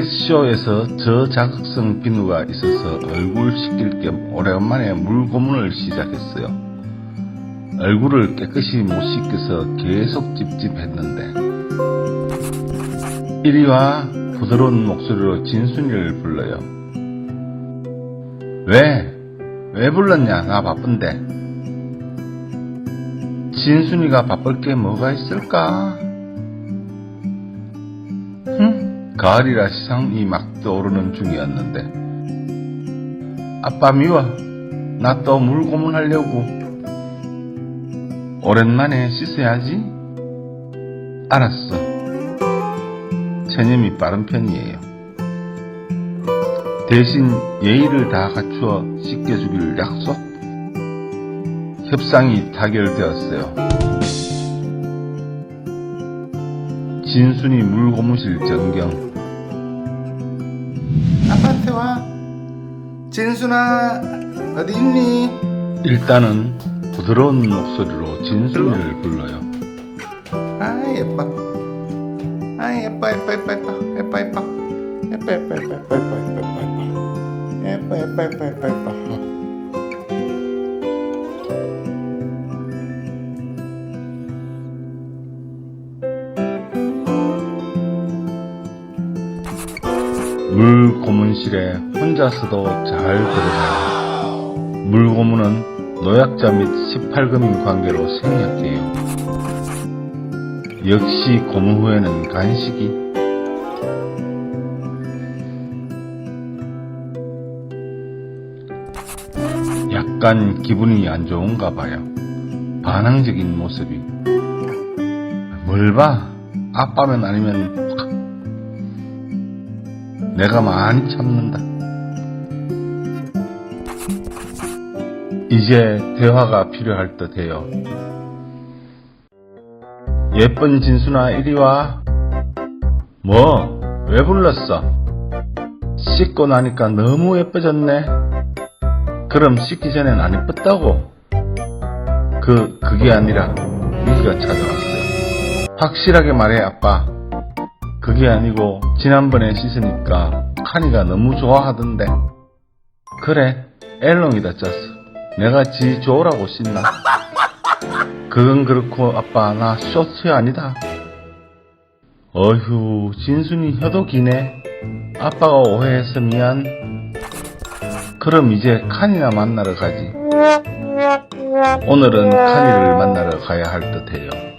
쇼에서 저자극성 비누가 있어서 얼굴 씻길 겸 오랜만에 물 고문을 시작했어요. 얼굴을 깨끗이 못 씻겨서 계속 찝찝했는데 이리 와 부드러운 목소리로 진순이를 불러요. 왜? 왜 불렀냐? 나 바쁜데. 진순이가 바쁠 게 뭐가 있을까? 가을이라 시상이 막 떠오르는 중이었는데. 아빠 미워. 나 또 물 고문하려고. 오랜만에 씻어야지. 알았어. 체념이 빠른 편이에요. 대신 예의를 다 갖추어 씻겨주길 약속? 협상이 타결되었어요. 진순이 물고무실 전경. 진순아, 어디 있니? 일단은 부드러운 목소리로 진순이를 불러요. 아, 예뻐. 아, 예뻐, 예뻐, 예뻐, 예뻐, 예뻐, 예뻐. 예뻐, 예뻐, 예뻐, 예뻐, 예뻐, 예뻐, 예뻐. 예뻐, 예뻐, 예뻐, 예뻐, 예뻐. 물 고문실에 혼자서도 잘 들어가요. 물 고문은 노약자 및 18금인 관계로 생략해요. 역시 고문 후에는 간식이 약간 기분이 안 좋은가 봐요. 반항적인 모습이. 뭘 봐? 아빠면 아니면 내가 많이 참는다. 이제 대화가 필요할 듯 해요. 예쁜 진순아, 이리 와. 뭐, 왜 불렀어? 씻고 나니까 너무 예뻐졌네. 그럼 씻기 전엔 안 예뻤다고? 그, 그게 아니라, 미기가 찾아왔어요. 확실하게 말해, 아빠. 그게 아니고 지난번에 씻으니까 카니가 너무 좋아하던데. 그래 엘롱이다 짰어 내가 지 좋으라고 씻나? 그건 그렇고 아빠 나 쇼츠 아니다. 어휴 진순이 혀도 기네. 아빠가 오해해서 미안. 그럼 이제 카니나 만나러 가지. 오늘은 카니를 만나러 가야 할 듯해요